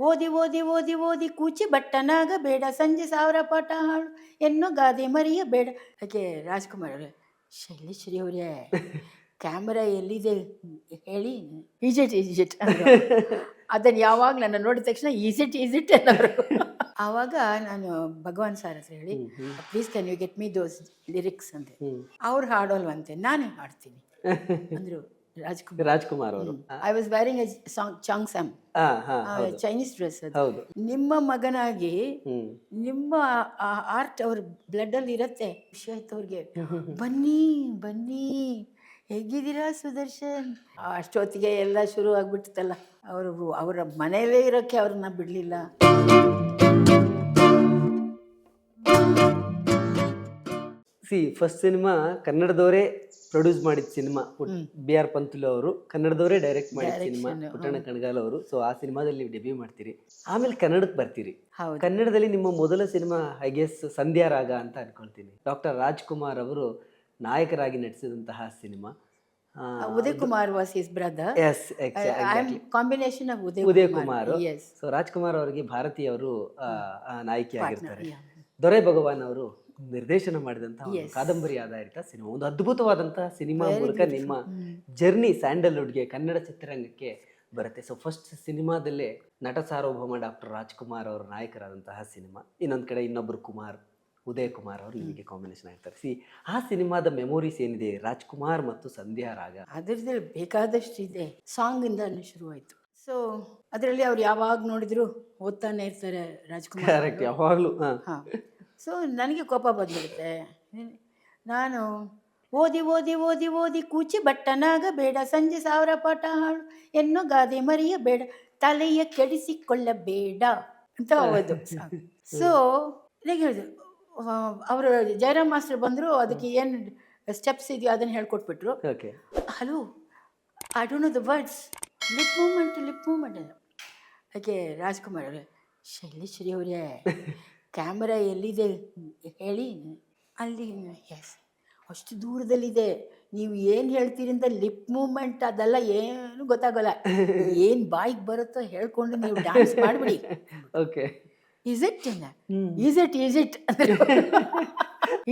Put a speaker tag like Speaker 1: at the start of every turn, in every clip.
Speaker 1: ಓದಿ ಓದಿ ಓದಿ ಓದಿ ಕೂಚಿ ಬಟ್ಟನಾಗ ಬೇಡ ಸಂಜೆ ಸಾವಿರ ಪಾಠ ಹಾಳು ಎನ್ನು ಗಾದೆ ಮರಿಯ ಬೇಡ. ಯಾಕೆ ರಾಜ್ಕುಮಾರ್ ಅವರೇ ಶೈಲೇಶ್ವರಿ ಅವರೇ ಕ್ಯಾಮ್ರಾ ಎಲ್ಲಿದೆ? ಹೇಳಿ. ಈಜಿಟ್ ಈಜಿಟ್ ಅದನ್ನು ಯಾವಾಗ ನನ್ನ ನೋಡಿದ ತಕ್ಷಣ ಈಜಿಟ್ ಈಜಿಟ್ ಅನ್ನೋರು. ಆವಾಗ ನಾನು ಭಗವಾನ್ ಸರ್ ಹತ್ರ ಹೇಳಿ please can you get me those lyrics ಅಂತೆ ಅವ್ರು ಹಾಡೋಲ್ವಂತೆ ನಾನೇ ಹಾಡ್ತೀನಿ. ಅಂದರು. ರಾಜ್ಕುಮಾರ್.
Speaker 2: ರಾಜ್ಕುಮಾರ್ ಅವರು.
Speaker 1: I was wearing a song Chong Sam Chinese dress ಅದು.
Speaker 2: ಹೌದು.
Speaker 1: ನಿಮ್ಮ ಮಗನಾಗಿ ನಿಮ್ಮ ಆರ್ಟ್ ಅವ್ರ ಬ್ಲಡ್ ಅಲ್ಲಿ ಇರತ್ತೆ ಖುಷಿ ಆಯ್ತು ಅವ್ರಿಗೆ. ಬನ್ನಿ ಬನ್ನಿ. ಹೇಗಿದ್ದೀರಾ ಸುದರ್ಶನ್? ಅಷ್ಟೊತ್ತಿಗೆ ಎಲ್ಲ ಶುರು ಆಗ್ಬಿಟ್ಟಿತ್ತಲ್ಲ. ಅವರು ಅವರ ಮನೆಯಲ್ಲೇ ಇರೋಕ್ಕೆ ಅವ್ರನ್ನ ಬಿಡಲಿಲ್ಲ.
Speaker 2: ಸಿ ಫಸ್ಟ್ ಸಿನಿಮಾ ಕನ್ನಡದವರೇ ಪ್ರೊಡ್ಯೂಸ್ ಮಾಡಿದ ಸಿನಿಮಾ ಬಿ ಆರ್ ಪಂತುಲು ಅವರು ಕನ್ನಡದವರೇ ಡೈರೆಕ್ಟ್ ಮಾಡಿದ ಸಿನಿಮಾ ಪುಟ್ಟಣ ಕಣಗಾಲ ಅವರು. ಸೊ ಆ ಸಿನಿಮಾದಲ್ಲಿ ನೀವು ಡೆಬ್ಯೂ ಮಾಡ್ತೀರಿ. ಆಮೇಲೆ ಕನ್ನಡಕ್ಕೆ ಬರ್ತೀರಿ. ಕನ್ನಡದಲ್ಲಿ ನಿಮ್ಮ ಮೊದಲ ಸಿನಿಮಾ ಐ ಗೆಸ್ ಸಂಧ್ಯಾ ರಾಗ ಅಂತ ಅನ್ಕೊಳ್ತೀನಿ. ಡಾಕ್ಟರ್ ರಾಜ್ಕುಮಾರ್ ಅವರು ನಾಯಕರಾಗಿ ನಟಿಸಿದಂತಹ cinema
Speaker 1: Uday Kumar was his brother
Speaker 2: yes
Speaker 1: combination of Uday
Speaker 2: Uday Kumar so Rajkumar ಅವರಿಗೆ ಭಾರತೀಯ ಅವರು ನಾಯಕಿ ಆಗಿರ್ತಾರೆ. ನಾಯಕಿಯಾಗಿರ್ತಾರೆ ದೊರೆ ಭಗವಾನ್ ಅವರು ನಿರ್ದೇಶನ ಮಾಡಿದಂತಹ ಒಂದು ಕಾದಂಬರಿ ಆಧಾರಿತ ಸಿನಿಮಾ. ಒಂದು ಅದ್ಭುತವಾದಂತಹ ಸಿನಿಮಾ ಮೂಲಕ ನಿಮ್ಮ ಜರ್ನಿ ಸ್ಯಾಂಡಲ್ವುಡ್ಗೆ ಕನ್ನಡ ಚಿತ್ರರಂಗಕ್ಕೆ ಬರುತ್ತೆ. ಸೊ ಫಸ್ಟ್ ಸಿನಿಮಾದಲ್ಲೇ ನಟ ಸಾರ್ವಭೌಮ ಡಾಕ್ಟರ್ ರಾಜ್ಕುಮಾರ್ ಅವರ ನಾಯಕರಾದಂತಹ ಸಿನಿಮಾ. ಇನ್ನೊಂದು ಕಡೆ ಇನ್ನೊಬ್ಬರು ಕುಮಾರ್ ಉದಯ್ ಕುಮಾರ್ ಅವರು ನಿಮಗೆ ಕಾಂಬಿನೇಷನ್ ಆಗ್ತಾರೆ. ಸಿ ಆ ಸಿನಿಮಾದ ಮೆಮೊರೀಸ್ ಏನಿದೆ? ರಾಜ್ಕುಮಾರ್ ಮತ್ತು ಸಂಧ್ಯಾ ರಾಗ.
Speaker 1: ಅದರದ್ದು ಬೇಕಾದಷ್ಟು ಇದೆ. ಸಾಂಗಿಂದ ಶುರುವಾಯಿತು. ಸೊ ಅದರಲ್ಲಿ ಅವ್ರು ಯಾವಾಗ ನೋಡಿದ್ರು ಓದ್ತಾನೆ ಇರ್ತಾರೆ ರಾಜ್ಕುಮಾರ್
Speaker 2: ಯಾವಾಗ್ಲೂ
Speaker 1: ಸೊ ನನಗೆ ಕೋಪ ಬಂದ್ಬಿಡುತ್ತೆ. ನಾನು ಓದಿ ಓದಿ ಓದಿ ಓದಿ ಕೂಚಿ ಬಟ್ಟನಾಗ ಬೇಡ. ಸಂಜೆ ಸಾವಿರ ಪಾಠ ಹಾಳು ಎನ್ನೋ ಗಾದೆ ಮರಿಯ ಬೇಡ. ತಲೆಯ ಕೆಡಿಸಿಕೊಳ್ಳಬೇಡ ಅಂತ ಓದು. ಸೊ ಹೇಗೆ ಹೇಳಿದ್ರು. ಅವರು ಜಯರಾಮ್ ಮಾಸ್ಟರ್ ಬಂದರು ಅದಕ್ಕೆ ಏನು ಸ್ಟೆಪ್ಸ್ ಇದೆಯೋ ಅದನ್ನು ಹೇಳ್ಕೊಟ್ಬಿಟ್ರು. Hello I don't know the words lip movement lip movement ಅದಕ್ಕೆ ರಾಜ್ಕುಮಾರ್ ಅವರೇ ಶೈಲೇಶ್ವರಿ ಅವರೇ ಕ್ಯಾಮರಾ ಎಲ್ಲಿದೆ? ಹೇಳಿ. ಅಲ್ಲಿ ಎಸ್. ಅಷ್ಟು ದೂರದಲ್ಲಿದೆ. ನೀವು ಏನು ಹೇಳ್ತೀರಿ ಅಂತ ಲಿಪ್ ಮೂಮೆಂಟ್ ಅದೆಲ್ಲ ಏನು ಗೊತ್ತಾಗಲ್ಲ. ಏನು ಬಾಯಿಗೆ ಬರುತ್ತೋ ಹೇಳ್ಕೊಂಡು ನೀವು ಡ್ಯಾನ್ಸ್ ಮಾಡಿಬಿಡಿ.
Speaker 2: Okay
Speaker 1: is it is it is it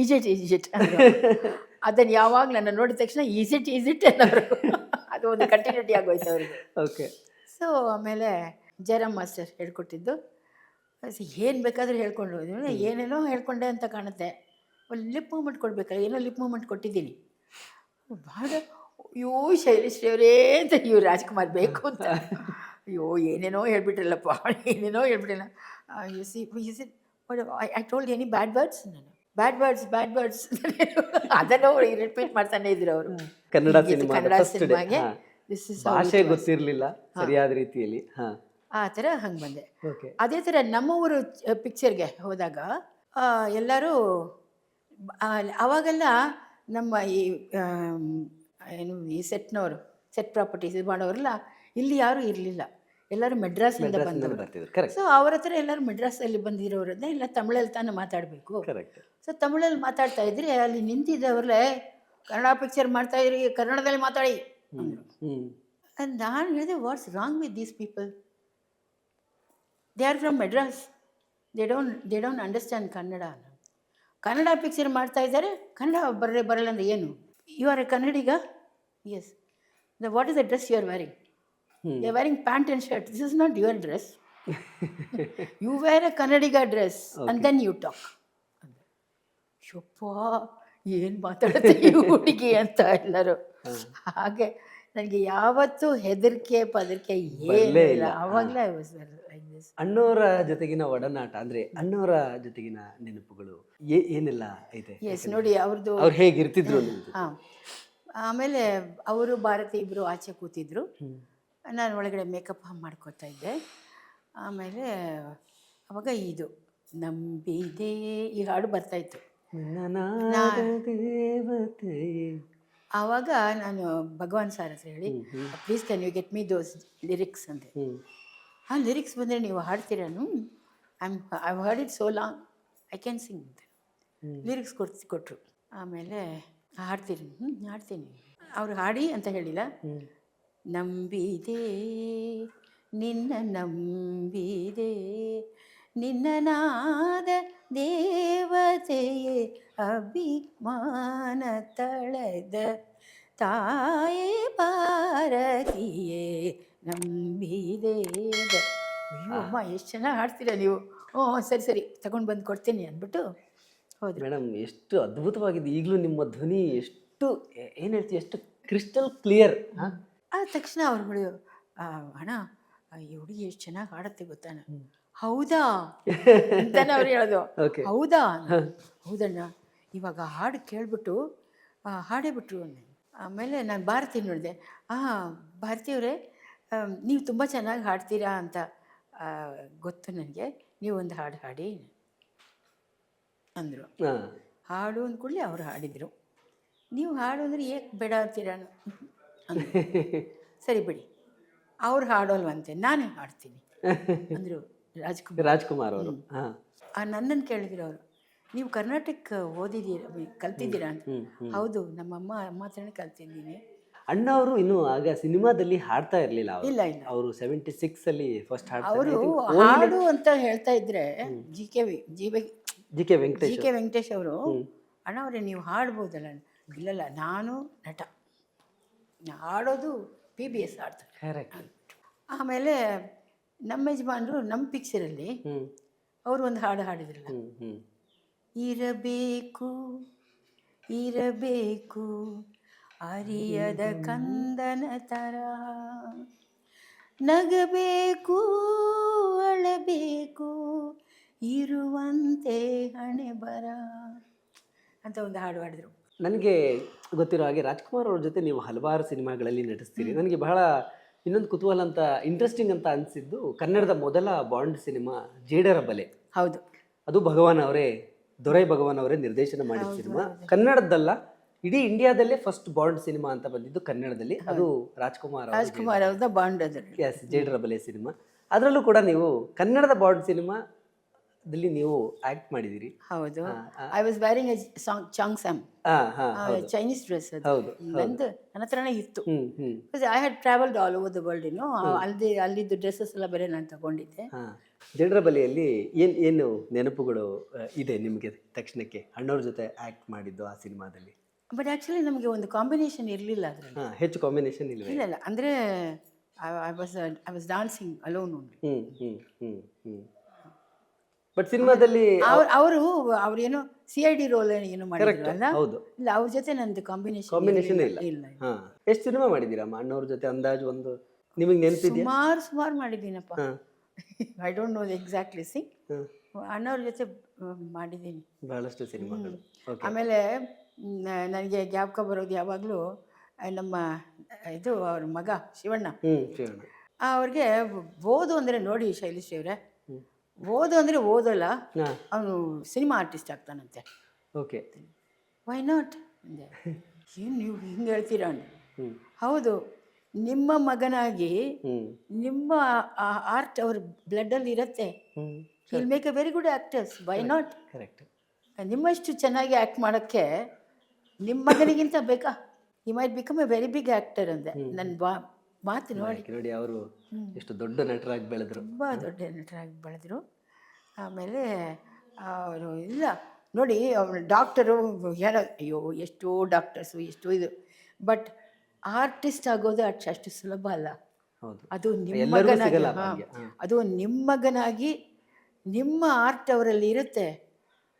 Speaker 1: is it is it ಅದನ್ನು ಯಾವಾಗ ನನ್ನ ನೋಡಿದ ತಕ್ಷಣ ಈಸ್ ಇಟ್ ಈಸ್ ಇಟ್ ಅನ್ನೋರು ಅದು ಒಂದು ಕಂಟಿನ್ಯೂಟಿ ಆಗೋಯ್ತು ಅವರಿಗೆ.
Speaker 2: ಓಕೆ
Speaker 1: ಸೊ ಆಮೇಲೆ ಜಯರಾಮ್ ಮಾಸ್ಟರ್ ಹೇಳ್ಕೊಟ್ಟಿದ್ದು. ಏನು ಬೇಕಾದರೂ ಹೇಳ್ಕೊಂಡು ಏನೇನೋ ಹೇಳ್ಕೊಂಡೆ ಅಂತ ಕಾಣುತ್ತೆ. ಒಂದು ಲಿಪ್ ಮೂಮೆಂಟ್ ಕೊಡಬೇಕಲ್ಲ ಏನೋ ಲಿಪ್ ಮೂಮೆಂಟ್ ಕೊಟ್ಟಿದ್ದೀನಿ. ಭಾಳ ಅಯ್ಯೋ ಶೈಲೇಶ್ರೀ ಅವರೇ ಅಂತ ಇವ್ರು ರಾಜ್ಕುಮಾರ್ ಬೇಕು ಅಂತ. ಅಯ್ಯೋ ಏನೇನೋ ಹೇಳ್ಬಿಟ್ರಲ್ಲಪ್ಪ. ಏನೇನೋ ಹೇಳ್ಬಿಟ್ಟಿಲ್ಲ you see you see I told any bad words ನಾನು ಬ್ಯಾಡ್ ವರ್ಡ್ಸ್ ಬ್ಯಾಡ್ ವರ್ಡ್ಸ್ ಅದನ್ನು ರಿಪೀಟ್ ಮಾಡ್ತಾನೆ ಇದ್ರು ಅವರು.
Speaker 2: ಕನ್ನಡ
Speaker 1: ಕನ್ನಡ ಸಿನಿಮಾಗೆ
Speaker 2: ಭಾಷೆ ಗೊತ್ತಿರಲಿಲ್ಲ ಸರಿಯಾದ ರೀತಿಯಲ್ಲಿ. ಹಾ.
Speaker 1: ಆ ಥರ ಹಂಗೆ ಬಂದೆ.
Speaker 2: ಓಕೆ.
Speaker 1: ಅದೇ ಥರ ನಮ್ಮ ಊರು ಪಿಕ್ಚರ್ಗೆ ಹೋದಾಗ ಎಲ್ಲರೂ ಆವಾಗೆಲ್ಲ ಅವಾಗೆಲ್ಲ ನಮ್ಮ ಈ ಏನು ಈ ಸೆಟ್ನವರು ಸೆಟ್ ಪ್ರಾಪರ್ಟೀಸ್ ಇದು ಮಾಡೋರೆಲ್ಲ ಇಲ್ಲಿ ಯಾರೂ ಇರಲಿಲ್ಲ. ಎಲ್ಲರೂ ಮೆಡ್ರಾಸ್ನಿಂದ ಬಂದವರು. ಸೊ ಅವ್ರ ಹತ್ರ ಎಲ್ಲರೂ ಮೆಡ್ರಾಸಲ್ಲಿ ಬಂದಿರೋರನ್ನೇ ಇಲ್ಲ ತಮಿಳಲ್ಲಿ ತಾನೇ ಮಾತಾಡಬೇಕು. ಸೊ ತಮಿಳಲ್ಲಿ ಮಾತಾಡ್ತಾ ಇದ್ರೆ ಅಲ್ಲಿ ನಿಂತಿದ್ದವ್ರಲ್ಲೇ ಕನ್ನಡ ಪಿಕ್ಚರ್ ಮಾಡ್ತಾ ಇದ್ರಿ ಕನ್ನಡದಲ್ಲಿ ಮಾತಾಡಿ ಅಂದ್ರೆ. ನಾನು ಹೇಳಿದೆ what's wrong with these people they are from Madras they don't they don't understand Kannada Kannada picture ಮಾಡ್ತಾ ಇದ್ದಾರೆ. ಕನ್ನಡ ಬರಲೇ ಬರಲ್ಲ ಅಂದರೆ ಏನು? You are a Kannadiga yes the what is the dress you are wearing you are wearing pant and shirt this is not your dress you wear a Kannadiga dress and then you talk ಶೊಪ್ಪ ಏನು ಮಾತಾಡುತ್ತೆ ಈ ಹುಡುಗಿ? ಅಂತ ಎಲ್ಲರೂ. ಹಾಗೆ ನನಗೆ ಯಾವತ್ತೂ ಹೆದರಿಕೆ ಪದರಿಕೆ ಏನೇ
Speaker 2: ಇಲ್ಲ.
Speaker 1: ಅವಾಗಲೇ
Speaker 2: ಅಣ್ಣವರ ಜೊತೆಗಿನ ಒಡನಾಟ ಅಂದ್ರೆ ಅಣ್ಣವರ ಜೊತೆಗಿನ ನೆನಪುಗಳು ಏ- ಏನೆಲ್ಲ ಐತೆ?
Speaker 1: ಎಸ್ ನೋಡಿ ಅವ್ರದ್ದು
Speaker 2: ಅವ್ರು ಹೇಗಿರ್ತಿದ್ರು
Speaker 1: ಆಮೇಲೆ ಅವರು ಭಾರತಿ ಇಬ್ಬರು ಆಚೆ ಕೂತಿದ್ರು. ನಾನು ಒಳಗಡೆ ಮೇಕಪ್ ಮಾಡ್ಕೋತಾ ಇದ್ದೆ. ಆಮೇಲೆ ಅವಾಗ ಇದು ನಂಬಿದೆ ಈ ಹಾಡು ಬರ್ತಾಯಿತ್ತು
Speaker 2: ಇತ್ತು. ದೇವತೆ
Speaker 1: ಆವಾಗ ನಾನು ಭಗವಾನ್ ಸರ್ ಹತ್ರ ಹೇಳಿ please can you get me those lyrics
Speaker 2: ಅಂತ
Speaker 1: ಆ ಲಿರಿಕ್ಸ್ ಬಂದರೆ ನೀವು ಹಾಡ್ತೀರಾನು I'm I heard it so long I can sing ಅಂತ ಲಿರಿಕ್ಸ್ ಕೊಡ್ಸಿ ಕೊಟ್ಟರು ಆಮೇಲೆ ಹಾಡ್ತೀನಿ ಹ್ಞೂ ಹಾಡ್ತೀನಿ. ಅವ್ರು ಹಾಡಿ ಅಂತ ಹೇಳಿಲ್ಲ. ನಂಬಿದೆ ನಿನ್ನ ನಂಬಿದೆ ನಿನ್ನ ನಾದ ದೇವತೆಯೇ ಅಭಿಮಾನ ತಳೆದ ತಾಯೇ ಭಾರತಿಯೇ ನಂಬಿದೆ ಅಯ್ಯೋ ಅಮ್ಮ ಎಷ್ಟು ಚೆನ್ನಾಗಿ ಹಾಡ್ತೀರಾ ನೀವು? ಓ ಸರಿ ಸರಿ ತಗೊಂಡು ಬಂದು ಕೊಡ್ತೀನಿ ಅಂದ್ಬಿಟ್ಟು ಹೌದು
Speaker 2: ಮೇಡಮ್ ಎಷ್ಟು ಅದ್ಭುತವಾಗಿದೆ. ಈಗಲೂ ನಿಮ್ಮ ಧ್ವನಿ ಎಷ್ಟು ಏನು ಹೇಳ್ತೀವಿ ಎಷ್ಟು ಕ್ರಿಸ್ಟಲ್ ಕ್ಲಿಯರ್
Speaker 1: ಆದ ತಕ್ಷಣ ಅವ್ರು ಹಣ ಅಣ್ಣ ಈ ಹುಡುಗಿ ಎಷ್ಟು ಚೆನ್ನಾಗಿ ಹಾಡುತ್ತೆ ಗೊತ್ತಾನ ಹೌದಾ? ಅಂತಾನೆ ಅವ್ರು ಹೇಳೋದು.
Speaker 2: ಓಕೆ
Speaker 1: ಹೌದಾ? ಹೌದಣ್ಣ. ಇವಾಗ ಹಾಡು ಕೇಳ್ಬಿಟ್ಟು ಹಾಡೇ ಬಿಟ್ರು ಆಮೇಲೆ ನಾನು ಭಾರತಿ ನೋಡಿದೆ. ಹಾಂ ಭಾರತಿಯವರೇ ನೀವು ತುಂಬ ಚೆನ್ನಾಗಿ ಹಾಡ್ತೀರಾ ಅಂತ ಗೊತ್ತು ನನಗೆ. ನೀವು ಒಂದು ಹಾಡು ಹಾಡಿ ಅಂದರು.
Speaker 2: ಹಾಂ.
Speaker 1: ಹಾಡು ಅಂದ ಕೂಡಲೇ ಅವರು ಹಾಡಿದರು. ನೀವು ಹಾಡು ಅಂದರೆ ಏಕೆ ಬೇಡ ಅಂತೀರ ಸರಿ ಬಿಡಿ. ಅವ್ರು ಹಾಡೋಲ್ವಂತೆ. ನಾನೇ ಹಾಡ್ತೀನಿ. ಅಂದರು. ರಾಜ್ಕುಮಾರ್.
Speaker 2: ರಾಜ್ಕುಮಾರ್ ಅವರು.
Speaker 1: ಆ ನನ್ನನ್ನು ಕೇಳಿದ್ರು ಅವರು ನೀವು ಕರ್ನಾಟಕ ಓದಿದ್ದೀರಾ ಕಲ್ತಿದ್ದೀರಾ ಅಂತ. ಹೌದು ನಮ್ಮಮ್ಮ ಅಮ್ಮ ಹತ್ರನೇ ಕಲ್ತಿದ್ದೀನಿ.
Speaker 2: ಅಣ್ಣ ಅವರು ಇನ್ನು ಆಗ ಸಿನಿಮಾದಲ್ಲಿ ಹಾಡ್ತಾ ಇರಲಿಲ್ಲ
Speaker 1: ಇಲ್ಲ ಇಲ್ಲ.
Speaker 2: ಅವರು ಸೆವೆಂಟಿ ಸಿಕ್ಸ್ ಅಲ್ಲಿ ಫಸ್ಟ್
Speaker 1: ಅವರು ಹಾಡು ಅಂತ ಹೇಳ್ತಾ ಇದ್ರೆ G K G
Speaker 2: G K
Speaker 1: G
Speaker 2: Venkatesh
Speaker 1: K Venkatesh ಅವರು. ಅಣ್ಣ ಅವರೇ ನೀವು ಹಾಡ್ಬೋದಲ್ಲ? ಇಲ್ಲಲ್ಲ ನಾನು ನಟ. ಹಾಡೋದು ಪಿ ಬಿ ಎಸ್ ಹಾಡ್ತಾರೆ.
Speaker 2: ಕರೆಕ್ಟ್
Speaker 1: ಆಮೇಲೆ ನಮ್ಮ ಯಜಮಾನರು ನಮ್ಮ ಪಿಕ್ಚರಲ್ಲಿ ಅವರು ಒಂದು ಹಾಡು ಹಾಡಿದ್ರಲ್ಲ. ಇರಬೇಕು ಇರಬೇಕು ಅರಿಯದ ಕಂದನ ತರ. ನಗಬೇಕು ಅಳಬೇಕು ಇರುವಂತೆ ಹಣೆ ಬರ ಅಂತ ಒಂದು ಹಾಡು ಹಾಡಿದ್ರು.
Speaker 2: ನನಗೆ ಗೊತ್ತಿರೋ ಹಾಗೆ ರಾಜ್ಕುಮಾರ್ ಅವ್ರ ಜೊತೆ ನೀವು ಹಲವಾರು ಸಿನಿಮಾಗಳಲ್ಲಿ ನಟಿಸ್ತೀರಿ. ನನಗೆ ಬಹಳ ಇನ್ನೊಂದು ಕುತೂಹಲ ಅಂತ ಇಂಟ್ರೆಸ್ಟಿಂಗ್ ಅಂತ ಅನಿಸಿದ್ದು ಕನ್ನಡದ ಮೊದಲ ಬಾಂಡ್ ಸಿನಿಮಾ ಜೇಡರ ಬಲೆ.
Speaker 1: ಹೌದು.
Speaker 2: ಅದು ಭಗವಾನ್ ಅವರೇ ದೊರೈ ಭಗವಾನ್ ಅವರೇ ನಿರ್ದೇಶನ ಮಾಡಿದ ಸಿನಿಮಾ. ಕನ್ನಡದಲ್ಲ ಇಡೀ ಇಂಡಿಯಾದಲ್ಲೇ ಫಸ್ಟ್ ಬಾಂಡ್ ಸಿನಿಮಾ ಅಂತ ಬಂದಿದ್ದು ಕನ್ನಡದಲ್ಲಿ. ಅದು ರಾಜ್ಕುಮಾರ್
Speaker 1: ರಾಜ್ಕುಮಾರ್ ಅವರ ಬಾಂಡ್
Speaker 2: ಎಸ್ ಜೇಡರ ಬಲೆ ಸಿನಿಮಾ. ಅದರಲ್ಲೂ ಕೂಡ ನೀವು ಕನ್ನಡದ ಬಾಂಡ್ ಸಿನಿಮಾದಲ್ಲಿ ನೀವು ಆಕ್ಟ್ ಮಾಡಿದಿರಿ.
Speaker 1: ಹೌದು. I was wearing a song Chong Sam Chinese dress ಅದು.
Speaker 2: ಹೌದು
Speaker 1: ನಂದು ನನ್ನ ಹತ್ರನೇ ಇತ್ತು. I had travelled all over the world ಇನ್ನು ಅಲ್ಲಿ ಅಲ್ಲಿದ್ದು ಡ್ರೆಸ್ಸಸ್ ಎಲ್ಲ ಬೇರೆ ನಾನು ತಗೊಂಡಿದ್ದೆ.
Speaker 2: ಹಾ. ಬಲಿಯಲ್ಲಿ ಏನ್ ಏನು ನೆನಪುಗಳು ಇದೆ ನಿಮಗೆ ತಕ್ಷಣಕ್ಕೆ? ಅಣ್ಣವ್ರ ಜೊತೆ ಆಕ್ಟ್ ಮಾಡಿದ್ದು ಆ ಸಿನಿಮಾದಲ್ಲಿ?
Speaker 1: ಬಟ್ ಆ್ಯಕ್ಚುಲಿ ನಮಗೆ ಒಂದು ಕಾಂಬಿನೇಷನ್ ಇರಲಿಲ್ಲ ಅದರಲ್ಲಿ.
Speaker 2: ಹಾ ಹೆಚ್ಚು ಕಾಂಬಿನೇಷನ್ ಇಲ್ಲ
Speaker 1: ಇಲ್ಲ ಇಲ್ಲ. ಅಂದರೆ I was I was dancing alone only
Speaker 2: hmm hmm hmm hmm. But ಸಿನಿಮಾದಲ್ಲಿ
Speaker 1: ಅವ್ರು ಅವರು ಅವ್ರೇನೋ ಸಿ ಐ ಡಿ ರೋಲ್ ಏನು ಮಾಡಿದ್ರಲ್ಲ
Speaker 2: ಹೌದು.
Speaker 1: ಇಲ್ಲ ಅವ್ರ ಜೊತೆ ನಂದು ಕಾಂಬಿನೇಷನ್
Speaker 2: ಕಾಂಬಿನೇಷನ್ ಇಲ್ಲ
Speaker 1: ಇಲ್ಲ.
Speaker 2: ಎಷ್ಟು ಸಿನಿಮಾ ಮಾಡಿದ್ದೀರಮ್ಮ ಅಣ್ಣವ್ರ ಜೊತೆ ಅಂದಾಜು ಒಂದು ನಿಮಗೆ ನೆನಪಿದೆಯಾ?
Speaker 1: ಸುಮಾರು ಸುಮಾರು ಮಾಡಿದ್ದೀನಪ್ಪ. I don't know exactly see ಅಣ್ಣವ್ರ ಜೊತೆ ಮಾಡಿದೀನಿ ಮಾಡಿದ್ದೀನಿ.
Speaker 2: ಬಹಳಷ್ಟು ಸಿನಿಮಾಗಳು.
Speaker 1: ಆಮೇಲೆ ನನಗೆ ಜ್ಞಾಪಕ ಬರೋದು ಯಾವಾಗಲೂ ನಮ್ಮ ಇದು ಅವ್ರ ಮಗ ಶಿವಣ್ಣ. ಅವ್ರಿಗೆ ಓದು ಅಂದರೆ ನೋಡಿ ಶೈಲೇಶ್ ಅವರೇ. ಓದು ಅಂದರೆ ಓದಲ್ಲ. ಅವನು ಸಿನಿಮಾ ಆರ್ಟಿಸ್ಟ್ ಆಗ್ತಾನಂತೆ.
Speaker 2: ಓಕೆ
Speaker 1: ವೈ ನಾಟ್ ಅಂದೆ. ಏನು ನೀವು ಹಿಂಗೆ ಹೇಳ್ತೀರಾ ಹೌದು ನಿಮ್ಮ ಮಗನಾಗಿ ನಿಮ್ಮ ಆರ್ಟ್ ಅವ್ರ ಬ್ಲಡ್ಡಲ್ಲಿ ಇರುತ್ತೆ. Will make a very good actors why not
Speaker 2: correct
Speaker 1: ನಿಮ್ಮಷ್ಟು ಚೆನ್ನಾಗಿ ಆ್ಯಕ್ಟ್ ಮಾಡೋಕ್ಕೆ ನಿಮ್ಮ ಮಗನಿಗಿಂತ ಬೇಕಾ? He might become a very big actor ಅಂದೆ. ನನ್ನ ಬಾ ಮಾತು ನೋಡಿ.
Speaker 2: ನೋಡಿ ಅವರು ಎಷ್ಟು ದೊಡ್ಡ ನಟರಾಗಿ ಬೆಳೆದ್ರು.
Speaker 1: ತುಂಬ ದೊಡ್ಡ ನಟರಾಗಿ ಬೆಳೆದ್ರು. ಆಮೇಲೆ ಅವರು ಇಲ್ಲ ನೋಡಿ ಅವನು ಡಾಕ್ಟರು ಹೇಳೋ ಅಯ್ಯೋ ಎಷ್ಟೋ ಡಾಕ್ಟರ್ಸು ಎಷ್ಟೋ ಇದು. ಬಟ್ ಆರ್ಟಿಸ್ಟ್ ಆಗೋದು ಅಷ್ಟು ಅಷ್ಟು ಸುಲಭ ಅಲ್ಲ.
Speaker 2: ಹೌದು.
Speaker 1: ಅದು ನಿಮ್ಮ
Speaker 2: ಎಲ್ಲರಿಗೂ
Speaker 1: ಮಗನಾಗಿ
Speaker 2: ಸಿಗಲ್ಲ
Speaker 1: ಹಾ.
Speaker 2: ಭಾಗ್ಯ. ಹಾ.
Speaker 1: ಅದು ನಿಮ್ಮಗನಾಗಿ ನಿಮ್ಮ ಆರ್ಟ್ ಅವರಲ್ಲಿ ಇರುತ್ತೆ.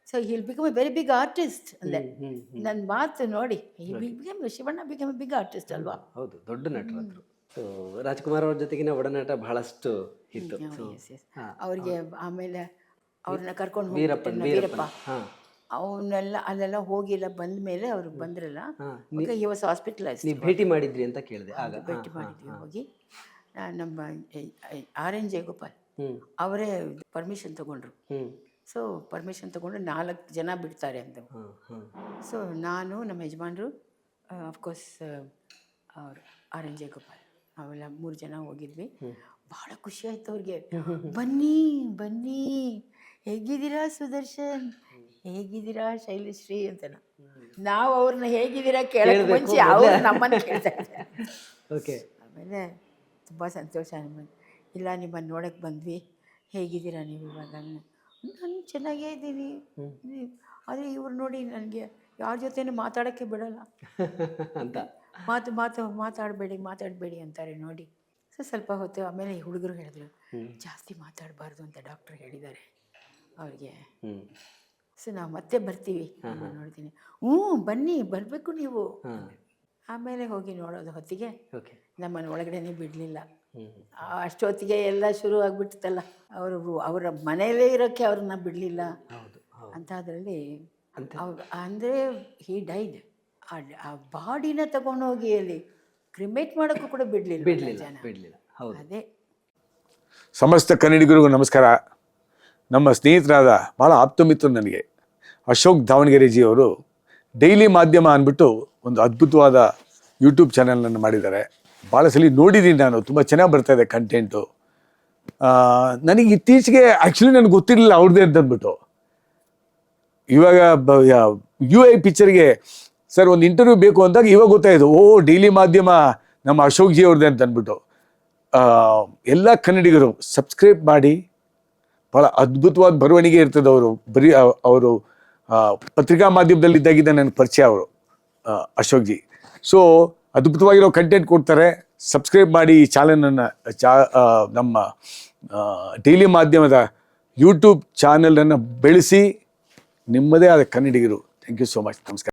Speaker 1: So he'll become a very big artist ಅಂದೆ. ನನ್ನ ಮಾತು ನೋಡಿ become Shivanna become a big artist ಅಲ್ವಾ?
Speaker 2: ಹೌದು ದೊಡ್ಡ ನಟರಾದ್ರು. ಸೊ ರಾಜ್ಕುಮಾರ್ ಅವ್ರ ಜೊತೆಗಿನ ಒಡನಾಟ ಬಹಳಷ್ಟು ಇತ್ತು. ಸೊ.
Speaker 1: ಅವ್ರಿಗೆ ಆಮೇಲೆ ಅವ್ರನ್ನ ಕರ್ಕೊಂಡು
Speaker 2: ವೀರಪ್ಪನ್
Speaker 1: ವೀರಪ್ಪ. ಅವನ್ನೆಲ್ಲ ಅಲ್ಲೆಲ್ಲ ಹೋಗಿಲ್ಲ ಬಂದ ಮೇಲೆ ಅವ್ರು ಬಂದ್ರಲ್ಲ ಈ ವಾಸ್ ಹಾಸ್ಪಿಟಲೈಸ್
Speaker 2: ನೀವು ಭೇಟಿ ಮಾಡಿದ್ರಿ ಅಂತ ಕೇಳಿದೆ. ಆಗ.
Speaker 1: ಭೇಟಿ ಮಾಡಿದ್ವಿ ಹೋಗಿ. ನಮ್ಮ ಆರ್ ಎನ್ ಜಯಗೋಪಾಲ್ ಅವರೇ ಪರ್ಮಿಷನ್ ತಗೊಂಡ್ರು. ಸೊ ಪರ್ಮಿಷನ್ ತಗೊಂಡು ನಾಲ್ಕು ಜನ ಬಿಡ್ತಾರೆ ಅಂತ. ಸೊ ನಾನು ನಮ್ಮ ಯಜಮಾನ್ರು ಅಫ್ಕೋರ್ಸ್ ಅವರು ಆರ್ ಎನ್ ಜಯಗೋಪಾಲ್. ನಾವೆಲ್ಲ ಮೂರು ಜನ ಹೋಗಿದ್ವಿ. ಭಾಳ ಖುಷಿ ಆಯ್ತು ಅವ್ರಿಗೆ. ಬನ್ನಿ ಬನ್ನಿ. ಹೇಗಿದ್ದೀರಾ ಸುದರ್ಶನ್? ಹೇಗಿದ್ದೀರಾ ಶೈಲಶ್ರೀ ಅಂತ ನಾವು ಅವ್ರನ್ನ ಹೇಗಿದ್ದೀರಾ ಕೇಳಕ್ಕೆ
Speaker 2: ಕೇಳ್ಬೇಕು
Speaker 1: ಮುಂಚೆ ಅವ್ರು ನಮ್ಮನ್ನು ಕೇಳ್ತಾ
Speaker 2: ಓಕೆ
Speaker 1: ಆಮೇಲೆ ತುಂಬ ಸಂತೋಷ ನಮಗೆ. ಇಲ್ಲ ನಿಮ್ಮನ್ನು ನೋಡೋಕ್ಕೆ ಬಂದ್ವಿ. ಹೇಗಿದ್ದೀರಾ ನೀವು ಇವಾಗ? ನಾನು ಚೆನ್ನಾಗೇ ಇದ್ದೀನಿ ಆದರೆ ಇವ್ರು ನೋಡಿ ನನಗೆ ಯಾರ ಜೊತೆನೂ ಮಾತಾಡೋಕ್ಕೆ ಬಿಡಲ್ಲ.
Speaker 2: ಅಂತ.
Speaker 1: ಮಾತು ಮಾತು ಮಾತಾಡಬೇಡಿ ಮಾತಾಡಬೇಡಿ ಅಂತಾರೆ ನೋಡಿ. ಸೊ ಸ್ವಲ್ಪ ಹೊತ್ತು ಆಮೇಲೆ ಈ ಹುಡುಗರು ಹೇಳಿದ್ರು ಜಾಸ್ತಿ ಮಾತಾಡಬಾರ್ದು ಅಂತ ಡಾಕ್ಟರ್ ಹೇಳಿದ್ದಾರೆ. ಅವ್ರಿಗೆ ಸೊ ನಾವು ಮತ್ತೆ ಬರ್ತೀವಿ. ನೋಡ್ತೀನಿ ಹ್ಞೂ ಬನ್ನಿ ಬರಬೇಕು ನೀವು. ಆಮೇಲೆ ಹೋಗಿ ನೋಡೋದು ಹೊತ್ತಿಗೆ
Speaker 2: ಓಕೆ.
Speaker 1: ನಮ್ಮನ್ನು ಒಳಗಡೆನೇ ಬಿಡಲಿಲ್ಲ. ಅಷ್ಟೊತ್ತಿಗೆ ಎಲ್ಲ ಶುರು ಆಗ್ಬಿಟ್ಟಿತ್ತಲ್ಲ. ಅವರು ಅವರ ಮನೆಯಲ್ಲೇ ಇರೋಕ್ಕೆ ಅವ್ರನ್ನ ಬಿಡಲಿಲ್ಲ.
Speaker 2: ಅದರಲ್ಲಿ
Speaker 1: ಅಂಥದ್ರಲ್ಲಿ ಅಂದರೆ ಹಿ ಡೈಡ್ ಆ ಬಾಡಿನ ತಗೊಂಡೋಗಿ ಅಲ್ಲಿ ಕ್ರಿಮೇಟ್ ಮಾಡೋಕ್ಕೂ ಕೂಡ ಬಿಡಲಿಲ್ಲ
Speaker 2: ಬಿಡಲಿಲ್ಲ ಬಿಡಲಿಲ್ಲ. ಹೌದು.
Speaker 1: ಅದೇ.
Speaker 3: ಸಮಸ್ತ ಕನ್ನಡಿಗರಿಗೂ ನಮಸ್ಕಾರ. ನಮ್ಮ ಸ್ನೇಹಿತರಾದ ಭಾಳ ಆಪ್ತಮಿತ್ರರು ನನಗೆ. ಅಶೋಕ್ ದಾವಣಗೆರೆಜಿ ಅವರು ಡೈಲಿ ಮಾಧ್ಯಮ ಅಂದ್ಬಿಟ್ಟು ಒಂದು ಅದ್ಭುತವಾದ ಯೂಟ್ಯೂಬ್ ಚಾನಲನ್ನು ಮಾಡಿದ್ದಾರೆ. ಭಾಳ ಸಲ ನೋಡಿದ್ದೀನಿ ನಾನು ತುಂಬ ಚೆನ್ನಾಗಿ ಬರ್ತಾ ಇದೆ ಕಂಟೆಂಟು ನನಗೆ ಇತ್ತೀಚೆಗೆ ಆ್ಯಕ್ಚುಲಿ ನನಗೆ ಗೊತ್ತಿರಲಿಲ್ಲ ಅವ್ರದ್ದೇ ಅಂತ ಅಂದ್ಬಿಟ್ಟು. ಇವಾಗ ಯು ಐ ಪಿಕ್ಚರ್ಗೆ ಸರ್ ಒಂದು ಇಂಟರ್ವ್ಯೂ ಬೇಕು ಅಂದಾಗ ಇವಾಗ ಗೊತ್ತಾಯಿತು ಓ ಡೈಲಿ ಮಾಧ್ಯಮ ನಮ್ಮ ಅಶೋಕ್ ಜಿ ಅವ್ರದ್ದೇ ಅಂತ ಅಂದ್ಬಿಟ್ಟು. ಎಲ್ಲ ಕನ್ನಡಿಗರು ಸಬ್ಸ್ಕ್ರೈಬ್ ಮಾಡಿ ಭಾಳ ಅದ್ಭುತವಾದ ಬರವಣಿಗೆ ಇರ್ತದೆ ಅವರು. ಬರೀ ಅವರು ಪತ್ರಿಕಾ ಮಾಧ್ಯಮದಲ್ಲಿ ಇದ್ದಾಗಿದ್ದ ನನ್ನ ಪರಿಚಯ ಅವರು ಅಶೋಕ್ ಜಿ. ಸೊ ಅದ್ಭುತವಾಗಿರೋ ಕಂಟೆಂಟ್ ಕೊಡ್ತಾರೆ. ಸಬ್ಸ್ಕ್ರೈಬ್ ಮಾಡಿ ಈ ಚಾನಲನ್ನು ಚಾ ನಮ್ಮ ಡೈಲಿ ಮಾಧ್ಯಮದ ಯೂಟ್ಯೂಬ್ ಚಾನಲನ್ನು ಬೆಳೆಸಿ, ನಿಮ್ಮದೇ ಆದ ಕನ್ನಡಿಗರು. ಥ್ಯಾಂಕ್ ಯು ಸೋ ಮಚ್ ನಮಸ್ಕಾರ.